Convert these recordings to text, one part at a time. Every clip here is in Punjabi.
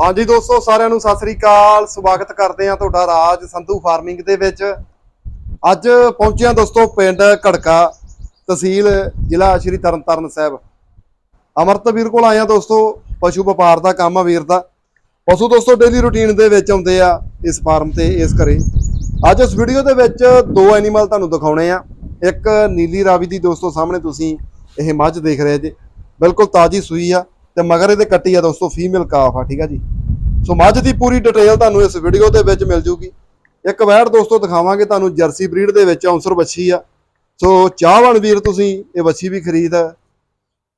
ਹਾਂਜੀ ਦੋਸਤੋ, ਸਾਰਿਆਂ ਨੂੰ ਸਤਿ ਸ੍ਰੀ ਅਕਾਲ। ਸਵਾਗਤ ਕਰਦੇ ਆ ਤੁਹਾਡਾ ਰਾਜ ਸੰਧੂ ਫਾਰਮਿੰਗ ਦੇ ਵਿੱਚ। ਅੱਜ ਪਹੁੰਚਿਆ ਦੋਸਤੋ, ਪਿੰਡ ਘੜਕਾ ਤਹਿਸੀਲ, ਜ਼ਿਲ੍ਹਾ ਸ਼੍ਰੀ ਤਰਨਤਾਰਨ ਸਾਹਿਬ। ਅਮਰਤ ਵੀਰ ਕੋਲ ਆਇਆ ਦੋਸਤੋ, ਪਸ਼ੂ ਵਪਾਰ ਦਾ ਕੰਮ ਆ ਵੀਰ ਦਾ। ਪਸ਼ੂ ਦੋਸਤੋ ਡੇਲੀ ਰੁਟੀਨ ਦੇ ਵਿੱਚ ਆਉਂਦੇ ਆ ਇਸ ਫਾਰਮ ਤੇ, ਇਸ ਘਰੇ। ਅੱਜ ਇਸ ਵੀਡੀਓ ਦੇ ਵਿੱਚ ਦੋ ਐਨੀਮਲ ਤੁਹਾਨੂੰ ਦਿਖਾਉਣੇ ਆ। ਇੱਕ ਨੀਲੀ ਰਾਵੀ ਦੀ ਦੋਸਤੋ, ਸਾਹਮਣੇ ਤੁਸੀਂ ਇਹ ਮੱਝ ਦੇਖ ਰਹੇ ਜੇ। ਬਿਲਕੁਲ ਤਾਜੀ ਸੂਈ ਆ। ਤੇ ਮਗਰ ਇਹਦੇ ਕੱਟੀ ਆ ਦੋਸਤੋ ਫੀਮੇਲ ਕਾਫ ਆ, ਠੀਕ ਆ ਜੀ। ਸੋ ਮੱਝ ਦੀ ਪੂਰੀ ਡਿਟੇਲ ਤੁਹਾਨੂੰ ਇਸ ਵੀਡੀਓ ਦੇ ਵਿੱਚ ਮਿਲ ਜੂਗੀ। ਇੱਕ ਵੈੜ ਦੋਸਤੋ, ਦਿਖਾਵਾਂਗੇ ਤੁਹਾਨੂੰ ਜਰਸੀ ਬਰੀਡ ਦੇ ਵਿੱਚ ਔਂਸਰ ਬੱਛੀ ਆ। ਸੋ ਚਾਹਵਾਨ ਵੀਰ ਤੁਸੀਂ ਇਹ ਵੱਛੀ ਵੀ ਖਰੀਦ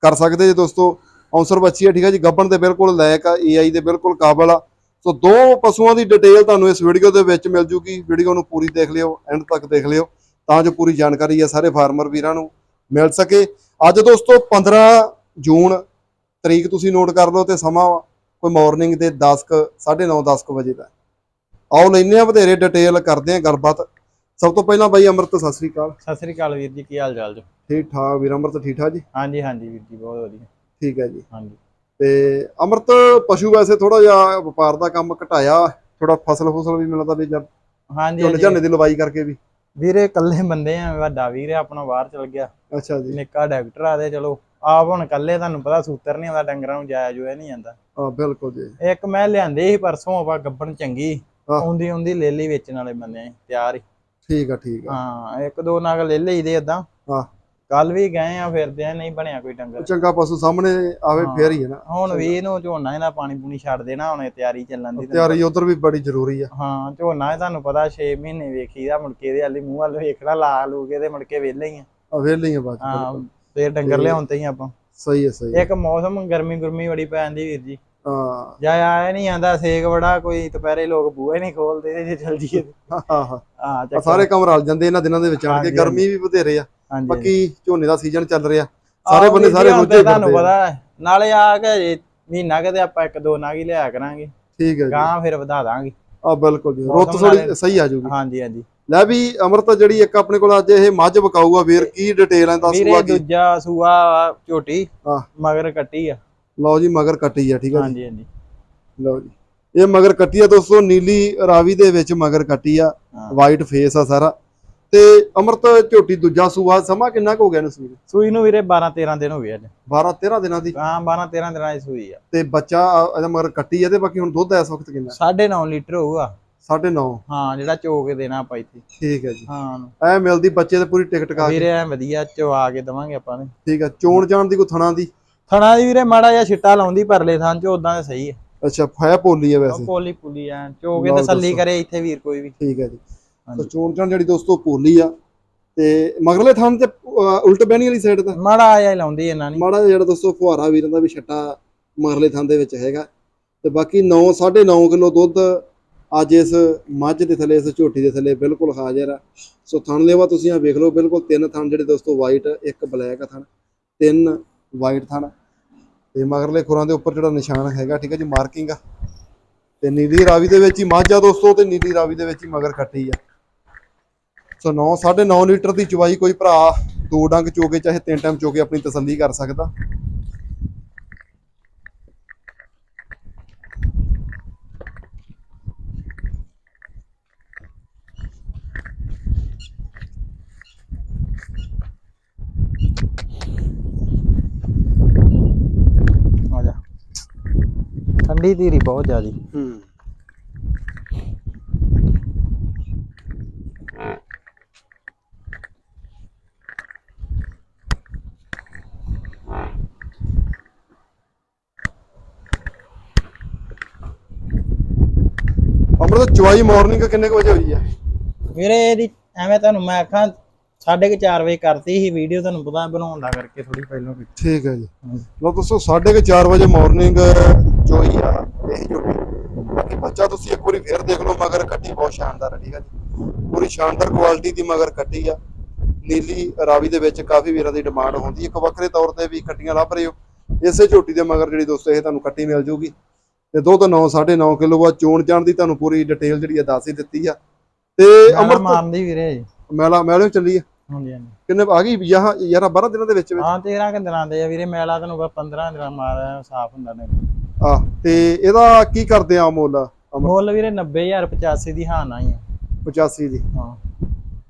ਕਰ ਸਕਦੇ ਜੇ ਦੋਸਤੋ। ਔਂਸਰ ਵੱਛੀ ਆ, ਠੀਕ ਆ ਜੀ, ਗੱਬਣ ਦੇ ਬਿਲਕੁਲ ਲਾਇਕ ਆ ਏਆਈ ਦੇ ਬਿਲਕੁਲ ਕਾਬਲ ਆ। ਸੋ ਦੋ ਪਸ਼ੂਆਂ ਦੀ ਡਿਟੇਲ ਤੁਹਾਨੂੰ ਇਸ ਵੀਡੀਓ ਦੇ ਵਿੱਚ ਮਿਲ ਜੂਗੀ। ਵੀਡੀਓ ਨੂੰ ਪੂਰੀ ਦੇਖ ਲਿਓ ਐਂਡ ਤੱਕ ਦੇਖ ਲਿਓ, ਤਾਂ ਜੋ ਪੂਰੀ ਜਾਣਕਾਰੀ ਆ ਸਾਰੇ ਫਾਰਮਰ ਵੀਰਾਂ ਨੂੰ ਮਿਲ ਸਕੇ। ਅੱਜ ਦੋਸਤੋ 15 ਜੂਨ ਤਰੀਕ ਤੁਸੀਂ ਨੋਟ ਕਰ ਲਓ ਤੇ ਸਮਾਂ ਕੋਈ ਮਾਰਨਿੰਗ ਦੇ 10 ਕੁ 9:30 10 ਕੁ ਵਜੇ ਦਾ ਆਓ ਲੈਨੇ ਆ ਵਧੇਰੇ ਡਿਟੇਲ ਕਰਦੇ ਆ ਗੱਲਬਾਤ। ਸਭ ਤੋਂ ਪਹਿਲਾਂ ਬਾਈ ਅਮਰਤ ਸਤਿ ਸ੍ਰੀ ਅਕਾਲ। ਸਤਿ ਸ੍ਰੀ ਅਕਾਲ ਵੀਰ ਜੀ ਕੀ ਹਾਲ ਚਾਲ ਜੀ? ਠੀਕ ਠਾਕ ਵੀਰ ਅਮਰਤ ਠੀਕ ਠਾਕ ਜੀ? ਹਾਂਜੀ ਹਾਂਜੀ ਵੀਰ ਜੀ ਬਹੁਤ ਵਧੀਆ। ਠੀਕ ਹੈ ਜੀ। ਹਾਂਜੀ। ਤੇ ਅਮਰਤ ਪਸ਼ੂ ਵੈਸੇ ਥੋੜਾ ਜਿਹਾ ਵਪਾਰ ਦਾ ਕੰਮ ਘਟਾਇਆ ਥੋੜਾ ਫਸਲ ਫਸਲ ਵੀ ਮਿਲਦਾ ਵੀ ਜਦ ਹਾਂਜੀ। ਝੋਨੇ ਦੀ ਲਵਾਈ ਕਰਕੇ ਵੀ। ਵੀਰੇ ਇਕੱਲੇ ਬੰਦੇ ਆ ਵੱਡਾ ਵੀਰ ਆ ਆਪਣਾ ਬਾਹਰ ਚਲ ਗਿਆ। ਅੱਛਾ ਜੀ। ਨਿੱਕਾ ਡਾਕਟਰ ਆ ਤੇ ਚਲੋ ਆਪ ਹੁਣ ਇਕੱਲੇ ਤੁਹਾਨੂੰ ਪਤਾ ਸੂਤਰ ਨਹੀਂ ਆਉਂਦਾ ਡੰਗਰਾਂ ਨੂੰ ਜਾਇਆ ਜੋਇਆ ਨਹੀਂ ਜਾਂਦਾ। ਹਾਂ ਬਿਲਕੁਲ ਜੀ। ਇੱਕ ਮੈਂ ਲਿਆਂਦੇ ਸੀ ਪਰਸੋਂ ਆਪਾਂ ਗੱਬਣ ਚੰਗੀ। ਆਉਂਦੀ ਆਉਂਦੀ ਲੈ ਲਈ ਵੇਚਣ ਵਾਲੇ ਬੰਦੇ ਤਿਆਰ ਹੀ। ਠੀਕ ਆ ਠੀਕ ਆ। ਹਾਂ ਇੱਕ ਦੋ ਨਗ ਲੈ ਲਈ ਦੇ ਏਦਾਂ। ਹਾਂ। ਕੱਲ ਵੀ ਗਏ ਆ ਫਿਰਦੇ ਆ ਨਹੀਂ ਬਣਿਆ ਕੋਈ ਡੰਗਰ। ਚੰਗਾ ਪਸ਼ੂ ਸਾਹਮਣੇ ਆਵੇ। ਫੇਰ ਹੀ ਹੈ ਨਾ। ਹੁਣ ਵੀ ਇਹਨੂੰ ਝੋਨਾ ਇਹਦਾ ਪਾਣੀ ਪੂਣੀ ਛੱਡ ਦੇਣਾ ਹੁਣ ਤਿਆਰੀ ਚੱਲਣ ਦੀ। ਤਿਆਰੀ ਉਧਰ ਵੀ ਬੜੀ ਜ਼ਰੂਰੀ ਆ। ਹਾਂ ਝੋਨਾ ਇਹ ਤੁਹਾਨੂੰ ਪਤਾ 6 ਮਹੀਨੇ ਵੇਖੀਦਾ ਮੁੜ ਕੇ ਇਹਦੇ ਵਾਲੀ ਮੂੰਹ ਵੱਲ ਵੇਖਣਾ ਲਾ ਲੂ ਕੇ ਤੇ ਮੁੜ ਕੇ ਵਿਹਲੇ ਹੀ ਆ। ਵੇਲੇ ਹੀ ਆ ਹਾਂ ਤੇ ਡੰਗਰ ਲਿਆਉਣ ਤੇ ਹੀ ਆਪਾਂ। ਸਹੀ ਹੈ ਸਹੀ। ਇੱਕ ਮੌਸਮ ਗਰਮੀ ਗੁਰਮੀ ਬੜੀ ਪੈ ਜਾਂਦੀ ਵੀਰ ਜੀ। ਹਾਂ। ਜਾਂ ਆਇਆ ਨਹੀਂ ਆਂਦਾ ਸੇਕ ਬੜਾ ਕੋਈ ਦੁਪਹਿਰੇ ਲੋਕ ਬੂਹੇ ਨਹੀਂ ਖੋਲਦੇ ਤੇ ਜੇ ਚਲ ਜੀਏ। ਹਾਂ ਸਾਰੇ ਕੰਮ ਰਲ ਜਾਂਦੇ ਇਹਨਾਂ ਦਿਨਾਂ ਦੇ ਵਿੱਚ ਆਣ ਕੇ ਗਰਮੀ ਵੀ ਬਥੇਰੇ ਆ। ਬਾਕੀ ਝੋਨੇ ਦਾ ਸੀਜ਼ਨ ਚੱਲ ਰਿਹਾ। ਸਾਰੇ ਬੰਦੇ ਸਾਰੇ ਰੁੱਝੇ ਤੁਹਾਨੂੰ। ਪਤਾ। ਨਾਲੇ ਆ ਕੇ ਮਹੀਨਾ ਕਿਤੇ ਆਪਾਂ ਇੱਕ ਦੋ ਨਾਗ ਹੀ ਲਿਆ ਕਰਾਂਗੇ। ਠੀਕ ਹੈ ਜੀ। ਗਾਂ ਫਿਰ ਵਧਾ ਦਾਂਗੇ। ਆ ਬਿਲਕੁਲ ਜੀ ਰੁੱਤ ਥੋੜੀ ਸਹੀ ਆ ਜੂਗੀ ਹਾਂਜੀ ਹਾਂਜੀ। ਲੈ ਵੀ ਅਮਰਤ ਜਿਹੜੀ ਇੱਕ ਆਪਣੇ ਕੋਲ ਅੱਜ ਇਹ ਮੱਝ ਬਕਾਊ ਆ ਵੀਰ ਕੀ ਡਿਟੇਲ ਹੈ ਦੱਸੂਗਾ ਵੀਰੇ ਕੀ? ਦੂਜਾ ਸੂਆ ਝੋਟੀ ਹਾਂ। ਮਗਰ ਕੱਟੀ ਆ। ਲਓ ਜੀ ਮਗਰ ਕੱਟੀ ਆ ਠੀਕ ਆ ਹਾਂਜੀ ਹਾਂਜੀ। ਲਓ ਜੀ। ਇਹ ਮਗਰ ਕੱਟੀ ਆ ਦੋਸਤੋ ਨੀਲੀ ਰਾਵੀ ਦੇ ਵਿੱਚ ਮਗਰ ਕੱਟੀ ਆ। ਵਾਈਟ ਫੇਸ ਆ ਸਾਰਾ। ਤੇ ਅਮਰਤ ਝੋਟੀ ਦੂਜਾ ਸੂਆ ਸਮਾਂ ਕਿੰਨਾ ਕੁ ਹੋ ਗਿਆ ਇਹਨੂੰ ਸੂਈ ਨੂੰ? ਸੂਈ ਨੂੰ ਵੀਰੇ 12 13 ਦਿਨ ਹੋ ਗਏ ਅੱਜ। 12 13 ਦਿਨਾਂ ਦੀ? ਹਾਂ 12 13 ਦਿਨਾਂ ਦੀ ਸੂਈ ਆ। ਤੇ ਬੱਚਾ ਇਹਦਾ ਮਗਰ ਕੱਟੀ ਆ ਤੇ ਬਾਕੀ ਹੁਣ ਦੁੱਧ ਇਸ ਵਕਤ ਕਿੰਨਾ? 9.5 ਲੀਟਰ ਹੋਊਗਾ। 9.5 ਹਾਂ ਜਿਹੜਾ ਚੋ ਕੇ ਦੇਣਾ ਆਪਾਂ ਇੱਥੇ। ਠੀਕ ਹੈ ਜੀ। ਹਾਂ। ਐ ਮਿਲਦੀ ਬੱਚੇ ਤੇ ਪੂਰੀ ਟਿਕਟ ਕਾ ਕੇ ਵੀਰੇ ਐ ਵਧੀਆ ਚਵਾ ਕੇ ਦਵਾਂਗੇ ਆਪਾਂ ਨੇ। ਠੀਕ ਹੈ। ਚੋਣ ਜਾਣ ਦੀ ਕੋਈ ਥਣਾ ਦੀ? ਥਣਾ ਦੀ ਵੀਰੇ ਮਾੜਾ ਜਿਹਾ ਛਿੱਟਾ ਲਾਉਂਦੀ ਪਰਲੇ ਥਾਂ ਚ ਉਦਾਂ ਸਹੀ ਹੈ। ਅੱਛਾ ਫਾਇਆ ਪੋਲੀ ਆ ਵੈਸੇ? ਪੋਲੀ ਪੁਲੀ ਐ ਚੋ ਕੇ ਤਸੱਲੀ। ਕਰੇ ਇੱਥੇ ਵੀਰ ਕੋਈ ਵੀ। ਠੀਕ ਹੈ ਜੀ। ਤਾਂ ਚੋਣ ਜਾਣ ਜਿਹੜੀ ਦੋਸਤੋ ਪੋਲੀ ਆ ਤੇ ਮਗਰਲੇ ਥਾਂ ਤੇ ਉਲਟ ਬਹਿਣੀ ਵਾਲੀ ਸਾਈਡ ਤੇ? ਮਾੜਾ ਹੀ ਲਾਉਂਦੀ ਇਹਨਾਂ ਨੇ। ਮਾੜਾ ਜਿਹਾ ਜਿਹੜਾ ਦੋਸਤੋ ਫੁਹਾਰਾ ਵੀਰਾਂ ਦਾ ਵੀ ਛੱਟਾ ਮਗਰਲੇ ਥਾਂ ਦੇ ਵਿੱਚ ਹੈਗਾ। ਤੇ ਬਾਕੀ 9 9.5 ਕਿਲੋ ਦੁੱਧ ਅੱਜ ਇਸ ਮੱਝ ਦੇ ਥੱਲੇ, ਇਸ ਝੋਟੀ ਦੇ ਥੱਲੇ ਬਿਲਕੁਲ ਹਾਜ਼ਰ ਆ। ਸੋ ਥਣ ਲੇਵਾ ਤੁਸੀਂ ਆ ਵੇਖ ਲਓ, ਬਿਲਕੁਲ ਤਿੰਨ ਥਣ ਜਿਹੜੇ ਦੋਸਤੋ ਵਾਈਟ ਇੱਕ ਬਲੈਕ ਥਣ, ਤਿੰਨ ਵਾਈਟ ਥਣ। ਤੇ ਮਗਰਲੇ ਖੁਰਾਂ ਦੇ ਉੱਪਰ ਜਿਹੜਾ ਨਿਸ਼ਾਨ ਹੈਗਾ, ਠੀਕ ਹੈ ਜੀ ਮਾਰਕਿੰਗ ਆ। ਤੇ ਨੀਲੀ ਰਾਵੀ ਦੇ ਵਿੱਚ ਹੀ ਮੱਝ ਆ ਦੋਸਤੋ, ਤੇ ਨੀਲੀ ਰਾਵੀ ਦੇ ਵਿੱਚ ਹੀ ਮਗਰ ਖੱਟੀ ਆ। ਸੋ 9 9.5 ਲੀਟਰ ਦੀ ਚਵਾਈ ਕੋਈ ਭਰਾ ਦੋ ਡੰਗ ਚੋਕੇ ਚਾਹੇ ਤਿੰਨ ਟਾਈਮ ਚੋਕੇ ਆਪਣੀ ਤਸੱਲੀ ਕਰ ਸਕਦਾ ਆ ਜਾ ਠੰਡੀ ਧੀਰੀ ਬਹੁਤ ਜ਼ਿਆਦੀ। ਹੂੰ। ਅਮਰਤ ਚਵਾਈ ਮਾਰਨਿੰਗ ਕਿੰਨੇ ਕੁ ਵਜੇ ਹੋਈ ਆ? ਵੀਰੇ ਇਹਦੀ ਐਵੇਂ ਤੁਹਾਨੂੰ ਮੈਂ ਆਖਾਂ ਸਾਢੇ ਕੁ ਚਾਰ ਵਜੇ ਕਰਤੀ ਸੀ ਵੀਡੀਓ ਤੁਹਾਨੂੰ ਪਤਾ ਬਣਾਉਣ ਦਾ ਕਰਕੇ ਥੋੜੀ ਪਹਿਲਾਂ ਵੀ। ਠੀਕ ਹੈ ਜੀ। ਲੋ ਦੋਸਤੋ 4:30 ਵਜੇ ਮਾਰਨਿੰਗ ਚੋਈ ਆ ਇਹ ਜੋੜੀ ਬਾਕੀ ਬੱਚਾ ਤੁਸੀਂ ਇੱਕ ਵਾਰੀ ਫੇਰ ਦੇਖ ਲਓ ਮਗਰ ਕੱਟੀ ਬਹੁਤ ਸ਼ਾਨਦਾਰ ਹੈ ਠੀਕ ਹੈ ਜੀ। ਪੂਰੀ ਸ਼ਾਨਦਾਰ ਕੁਆਲਿਟੀ ਦੀ ਮਗਰ ਕੱਟੀ ਆ। ਨੀਲੀ ਰਾਵੀ ਦੇ ਵਿੱਚ ਕਾਫੀ ਵੀਰਾਂ ਦੀ ਡਿਮਾਂਡ ਹੁੰਦੀ ਇੱਕ ਵੱਖਰੇ ਤੌਰ ਤੇ ਵੀ ਕੱਟੀਆਂ ਲੱਭ ਰਹੇ ਹੋ। ਇਸੇ ਝੋਟੀ ਦੇ ਮਗਰ ਜਿਹੜੀ ਦੋਸਤੋ ਇਹ ਤੁਹਾਨੂੰ ਕੱਟੀ ਮਿਲ ਜੂਗੀ। ਤੇ ਦੁੱਧ 9 9.5 ਕਿਲੋ ਬਾਅਦ ਚੋਣ ਜਾਣ ਦੀ ਤੁਹਾਨੂੰ ਪੂਰੀ ਡਿਟੇਲ ਜਿਹੜੀ ਆ ਦੱਸ ਹੀ ਦਿੱਤੀ ਆ। ਤੇ ਅਮਰ ਅਮਰਤ ਮਾਰਦੀ ਵੀਰੇ। ਮੈਲਾ ਮੈਲੇ ਚੱਲੀ ਆ। ਹਾਂਜੀ ਹਾਂਜੀ। ਕਿੰਨੇ ਆ ਗਈ? ਯਾਹ 11 12 ਦਿਨਾਂ ਦੇ ਵਿੱਚ ਵਿੱਚ। ਹਾਂ 13 ਕਿ ਦਿਨਾਂ ਦੇ ਆ ਵੀਰੇ ਮੈਲਾ ਤੁਹਾਨੂੰ ਪਤਾ 15 ਦਿਨਾਂ ਮਾਰਿਆ ਸਾਫ਼ ਹੁੰਦਾ ਨੇ ਆ ਤੇ ਇਹਦਾ ਕੀ ਕਰਦੇ ਆ ਮੁੱਲ? ਮੁੱਲ ਵੀਰੇ 90000 85 ਦੀ ਹਾਂ ਨਾ ਹੀ ਆ। 85 ਦੀ। ਹਾਂ।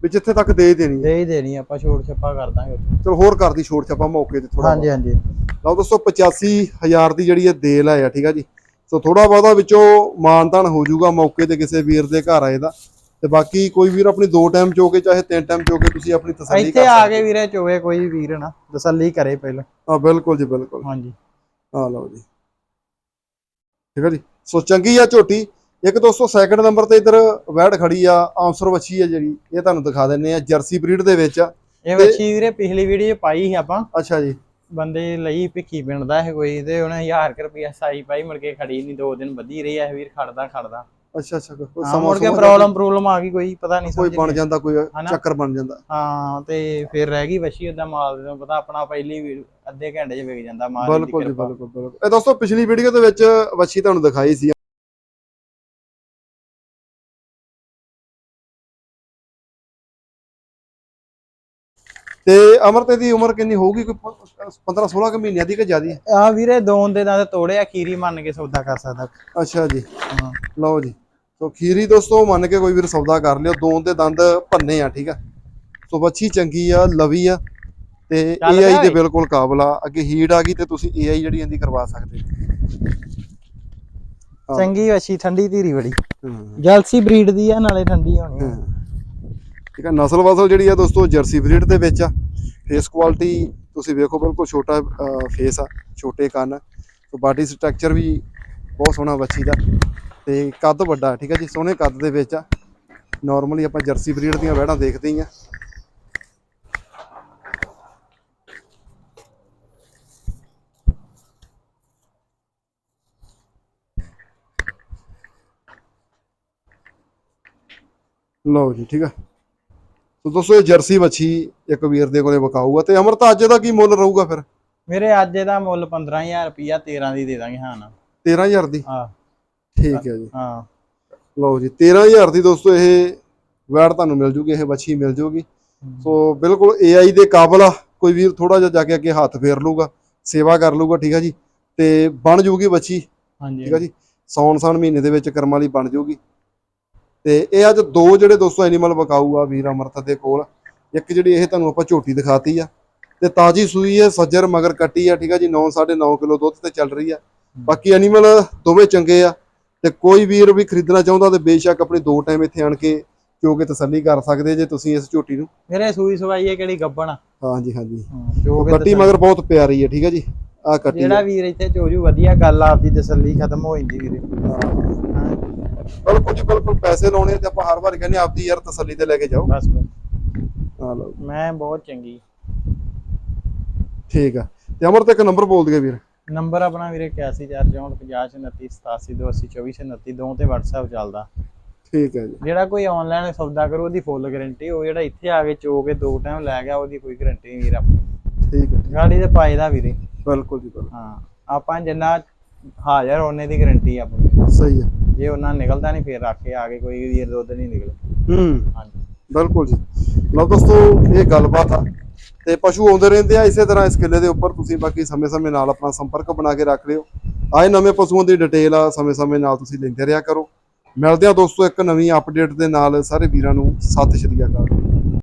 ਵੀ ਜਿੱਥੇ ਤੱਕ ਦੇ ਦੇਣੀ ਦੇ ਹੀ ਦੇਣੀ ਆਪਾਂ ਛੋੜ ਛੱਪਾ ਕਰ ਦਾਂਗੇ। ਚਲੋ ਹੋਰ ਕਰਦੀ ਛੋਟ ਛਾਪਾ ਮੌਕੇ ਤੇ ਥੋੜਾ ਹਾਂਜੀ ਹਾਂਜੀ। ਲਓ ਦੋਸਤੋ 85000 ਦੀ ਜਿਹੜੀ ਇਹ ਦੇਲ ਹੈ ਠੀਕ ਆ ਜੀ। ਸੋ ਥੋੜਾ ਬਹੁਤਾ ਵਿੱਚੋਂ ਮਾਨਤਾਨ ਹੋ ਜਾਊਗਾ ਮੌਕੇ ਤੇ ਕਿਸੇ ਵੀਰ ਦੇ ਘਰ ਆਏ ਦਾ। ਤੇ ਬਾਕੀ ਕੋਈ ਵੀਰ ਆਪਣੀ ਦੋ ਟਾਈਮ ਚੋ ਕੇ ਚਾਹੇ ਤਿੰਨ ਟਾਈਮ ਚੋ ਕੇ ਤੁਸੀਂ ਆਪਣੀ ਤਸੱਲੀ ਇੱਥੇ ਕਰ ਆ ਸਕਦੇ ਕੇ ਵੀਰੇ ਚੋਵੇ ਕੋਈ ਵੀਰ ਨਾ ਤਸੱਲੀ ਕਰੇ ਪਹਿਲਾਂ। ਹਾਂ ਬਿਲਕੁਲ ਜੀ ਬਿਲਕੁਲ। ਹਾਂਜੀ। ਆ ਲਓ ਜੀ। ਠੀਕ ਹੈ ਜੀ। ਸੋ ਚੰਗੀ ਆ ਝੋਟੀ। ਇੱਕ ਦੋਸਤੋ ਸੈਕੰਡ ਨੰਬਰ ਤੇ ਇਧਰ ਵੈੜ ਖੜੀ ਆ ਆਂਸਰ ਵੱਛੀ ਆ ਜਿਹੜੀ ਇਹ ਤੁਹਾਨੂੰ ਦਿਖਾ ਦਿੰਨੇ ਆ ਜਰਸੀ ਬਰੀਡ ਦੇ ਵਿੱਚ। ਆ ਇਹ ਵੱਛੀ ਵੀਰੇ ਪਿਛਲੀ ਵੀਡੀਓ ਪਾਈ ਸੀ ਆਪਾਂ। ਅੱਛਾ ਜੀ। ਬੰਦੇ ਲਈ ਭਿੱਖੀ ਪਿੰਡ ਦਾ ਇਹ ਕੋਈ ਤੇ ਉਹਨੇ 1000 ਰੁਪਇਆ ਸਾਈ ਪਾਈ ਮੁੜ ਕੇ ਖੜੀ ਨਹੀਂ ਦੋ ਦਿਨ ਵਧੀ ਰਹੀ ਐ ਵੀਰ ਖੜਦਾ ਖੜਦਾ। ਅੱਛਾ ਅੱਛਾ ਕੋਈ ਹਾਂ ਮੁੜ ਕੇ ਪ੍ਰੋਬਲਮ ਪ੍ਰੋਬਲਮ ਆ ਗਈ ਕੋਈ ਪਤਾ ਨਹੀਂ ਕੋਈ ਬਣ ਜਾਂਦਾ ਕੋਈ? ਚੱਕਰ ਬਣ ਜਾਂਦਾ। ਹਾਂ ਤੇ ਫਿਰ ਰਹਿ ਗਈ ਵੱਛੀ ਉਹਦਾ ਮਾਲ ਨੂੰ ਪਤਾ ਆਪਣਾ ਪਹਿਲੀ ਵੀ ਅੱਧੇ ਘੰਟੇ 'ਚ ਵਿਕ ਜਾਂਦਾ ਮਾਲ ਬਿਲਕੁਲ ਜੀ। ਬਿਲਕੁਲ ਬਿਲਕੁਲ। ਇਹ ਦੋਸਤੋ ਪਿਛਲੀ ਵੀਡੀਓ ਦੇ ਵਿੱਚ ਵੱਛੀ ਤੁਹਾਨੂੰ ਦਿਖਾਈ ਸੀ। ਤੇ ਅਮਰਤੇ ਦੀ ਉਮਰ ਕਿੰਨੀ ਹੋਊਗੀ? ਕੋਈ 15 16 ਕੁ ਮਹੀਨਿਆਂ ਦੀ ਕਿ ਜ਼ਿਆਦੀ? ਆ ਵੀਰੇ ਦੋਨ ਦੇ ਦੰਦ ਤੋੜੇ ਆ ਖੀਰੀ ਮੰਨ ਕੇ ਸੌਦਾ ਕਰ ਸਕਦਾ। ਅੱਛਾ ਜੀ। ਹਾਂ। ਲਓ ਜੀ। ਸੋ ਖੀਰੀ ਦੋਸਤੋ ਮੰਨ ਕੇ ਕੋਈ ਵੀਰ ਸੌਦਾ ਕਰ ਲਿਓ। ਦੋਨ ਦੇ ਦੰਦ ਭੰਨੇ ਆ ਠੀਕ ਆ? ਸੋ ਵੱਛੀ ਚੰਗੀ ਆ ਲਵੀ ਆ ਤੇ AI ਦੇ। ਬਿਲਕੁਲ ਕਾਬਲ ਆ। ਅੱਗੇ ਹੀਟ ਆ ਗਈ ਤੇ ਤੁਸੀਂ AI ਜਿਹੜੀ ਇਹਦੀ ਕਰਵਾ ਸਕਦੇ। ਚੰਗੀ ਵੱਛੀ ਠੰਡੀ ਧੀਰੀ ਬੜੀ। ਜਲਸੀ ਬਰੀਡ ਦੀ ਆ ਨਾਲੇ ਠੰਡੀ ਹੋਣੀ ਆ। ਠੀਕ ਆ ਨਸਲ ਵਸਲ ਜਿਹੜੀ ਆ ਦੋਸਤੋ ਜਰਸੀ ਬਰੀਡ ਦੇ ਵਿੱਚ ਆ। ਫੇਸ ਕੁਆਲਿਟੀ ਤੁਸੀਂ ਵੇਖੋ ਬਿਲਕੁਲ ਛੋਟਾ ਫੇਸ ਆ ਛੋਟੇ ਕੰਨ। ਸੋ ਬਾਡੀ ਸਟਰਕਚਰ ਵੀ ਬਹੁਤ ਸੋਹਣਾ ਬੱਚੀ ਦਾ। ਤੇ ਕੱਦ ਵੱਡਾ ਠੀਕ ਆ ਜੀ ਸੋਹਣੇ ਕੱਦ ਦੇ ਵਿੱਚ ਆ। ਨਾਰਮਲੀ ਆਪਾਂ ਜਰਸੀ ਬਰੀਡ ਦੀਆਂ ਵਹਿੜਾਂ ਦੇਖਦੇ ਹੀ ਆ। ਲਓ ਜੀ ਠੀਕ ਆ। ਸੋ ਦੋਸਤੋ ਇਹ ਜਰਸੀ ਬੱਚੀ ਇੱਕ ਵੀਰ ਦੇ ਕੋਲੇ ਵਿਕਾਊਗਾ ਤੇ ਅਮਰਤਾ ਅੱਜ ਦਾ ਕੀ ਮੁੱਲ ਰਹੂਗਾ ਫਿਰ? ਮੇਰੇ ਅੱਜ ਇਹਦਾ ਮੁੱਲ 15000 ਰੁਪਿਆ 13 ਦੀ ਦੇ ਦਾਂਗੇ ਹਾਂ ਨਾ। 13000 ਦੀ? ਹਾਂ। ਠੀਕ ਹੈ ਜੀ। ਹਾਂ। ਲਓ ਜੀ 13000 ਦੀ ਦੋਸਤੋ ਇਹ ਵੈੜ ਤੁਹਾਨੂੰ ਮਿਲ ਜੂਗੀ ਇਹ ਬੱਚੀ ਮਿਲ ਜੂਗੀ। ਸੋ ਬਿਲਕੁਲ AI ਦੇ ਕਾਬਲ ਆ ਕੋਈ ਵੀਰ ਥੋੜਾ ਜਿਹਾ ਜਾ ਕੇ ਅੱਗੇ ਹੱਥ ਫੇਰ ਲੂਗਾ ਸੇਵਾ ਕਰ ਲੂਗਾ ਠੀਕ ਆ ਜੀ। ਤੇ ਬਣ ਜੂਗੀ ਬੱਚੀ ਹਾਂਜੀ। ਠੀਕ ਆ ਜੀ। ਸੌਣ ਸਾਣ ਮਹੀਨੇ ਦੇ ਵਿੱਚ ਕਰਮਾਂ ਵਾਲੀ ਬਣ ਜੂਗੀ। ਤੇ ਇਹ ਅੱਜ ਦੋ ਜਿਹੜੇ ਦੋਸਤੋ ਐਨੀਮਲ ਵਿਕਾਊ ਆ ਵੀਰ ਅਮਰਤ ਦੇ ਕੋਲ। ਇੱਕ ਜਿਹੜੀ ਇਹ ਤੁਹਾਨੂੰ ਆਪਾਂ ਝੋਟੀ ਦਿਖਾਤੀ ਆ। ਤੇ ਤਾਜੀ ਸੂਈ ਹੈ ਸੱਜਰ ਮਗਰ ਕੱਟੀ ਆ ਠੀਕ ਆ ਜੀ। 9 9.5 ਕਿਲੋ ਦੁੱਧ ਤੇ ਚੱਲ ਰਹੀ ਆ। ਬਾਕੀ ਐਨੀਮਲ ਦੋਵੇਂ ਚੰਗੇ ਆ। ਤੇ ਕੋਈ ਵੀਰ ਵੀ ਖਰੀਦਣਾ ਚਾਹੁੰਦਾ ਤੇ ਬੇਸ਼ੱਕ ਆਪਣੇ ਦੋ ਟਾਈਮ ਇੱਥੇ ਆਣ ਕੇ ਕੇ ਤਸੱਲੀ ਕਰ ਸਕਦੇ ਜੇ ਤੁਸੀਂ ਇਸ ਝੋਟੀ ਨੂੰ। ਮੇਰੇ ਸੂਈ ਸਵਾਈ ਹੈ ਕਿਹੜੀ ਗੱਬਣ ਹਾਂਜੀ ਹਾਂਜੀ। ਜੋ ਕਿ ਕੱਟੀ ਮਗਰ ਬਹੁਤ ਪਿਆਰੀ ਹੈ ਠੀਕ ਆ ਜੀ? ਆ ਕੱਟੀ ਜਿਹੜਾ ਵੀਰ ਇੱਥੇ ਚੋਜੂ ਵਧੀਆ ਗੱਲ ਆਪਦੀ ਤਸੱਲੀ ਖਤਮ ਹੋ ਜਾਂਦੀ ਵੀਰੇ। ਹਾਂ। ਹਾਂ, ਬਿਲਕੁਲ ਜੀ ਬਿਲਕੁਲ ਪੈਸੇ ਲਾਉਣੇ ਤੇ ਆਪਾਂ ਹਰ ਵਾਰ ਕਹਿੰਦੇ ਆਪਦੀ ਯਾਰ ਤਸੱਲੀ ਤੇ ਲੈ ਕੇ ਜਾਓ। ਬਸ ਬਸ। ਆ ਲਓ। ਮੈਂ ਬਹੁਤ ਚੰਗੀ। ਠੀਕ ਆ। ਤੇ ਅਮਰ ਤੇ ਇੱਕ ਨੰਬਰ ਬੋਲ ਦਈਏ ਵੀਰ। ਨੰਬਰ ਆਪਣਾ ਵੀਰੇ 81445029 ਦੋ ਤੇ WhatsApp ਚੱਲਦਾ। ਠੀਕ ਹੈ ਜੀ। ਜਿਹੜਾ ਕੋਈ ਆਨਲਾਈਨ ਸੌਦਾ ਕਰੂ ਉਹਦੀ ਫੁੱਲ ਗਾਰੰਟੀ ਉਹ ਜਿਹੜਾ ਇੱਥੇ ਆ ਕੇ ਚੋ ਕੇ ਦੋ ਟਾਈਮ ਲੈ ਗਿਆ ਉਹਦੀ ਕੋਈ ਗਾਰੰਟੀ ਨਹੀਂ ਵੀਰ ਆਪਣੀ। ਠੀਕ ਹੈ ਗਾੜੀ ਦੇ ਪਾਏ ਦਾ ਵੀਰੇ। ਬਿਲਕੁਲ ਜੀ ਬਿਲਕੁਲ। ਹਾਂ ਆਪਾਂ ਜਿੰਨਾ ਹਾਜ਼ਰ ਉਹਨੇ ਦੀ ਗਾਰੰਟੀ ਆਪਣੀ। ਸਹੀ ਹੈ। ਜੇ ਉਹਨਾਂ ਨਿਕਲਦਾ ਨਹੀਂ ਫੇਰ ਰੱਖ ਕੇ ਆ ਕੇ ਕੋਈ ਵੀਰ ਦੁੱਧ ਨਹੀਂ ਨਿਕਲੇ। ਹੂੰ। ਹਾਂਜੀ। ਬਿਲਕੁਲ ਜੀ। ਲਓ ਦੋਸਤੋ ਇਹ ਗੱਲਬਾਤ ਆ। ਤੇ ਪਸ਼ੂ ਆਉਂਦੇ ਰਹਿੰਦੇ ਆ ਇਸੇ ਤਰ੍ਹਾਂ ਇਸ ਕਿੱਲੇ ਦੇ ਉੱਪਰ। ਤੁਸੀਂ ਬਾਕੀ ਸਮੇਂ-ਸਮੇਂ ਨਾਲ ਆਪਣਾ ਸੰਪਰਕ ਬਣਾ ਕੇ ਰੱਖ ਲਿਓ। ਆਏ ਨਵੇਂ ਪਸ਼ੂਆਂ ਦੀ ਡਿਟੇਲ ਆ, ਸਮੇਂ-ਸਮੇਂ ਨਾਲ ਤੁਸੀਂ ਲੈਂਦੇ ਰਿਹਾ ਕਰੋ। ਮਿਲਦੇ ਆ ਦੋਸਤੋ ਇੱਕ ਨਵੀਂ ਅਪਡੇਟ ਦੇ ਨਾਲ। ਸਾਰੇ ਵੀਰਾਂ ਨੂੰ ਸਤਿ ਸ਼੍ਰੀ ਅਕਾਲ।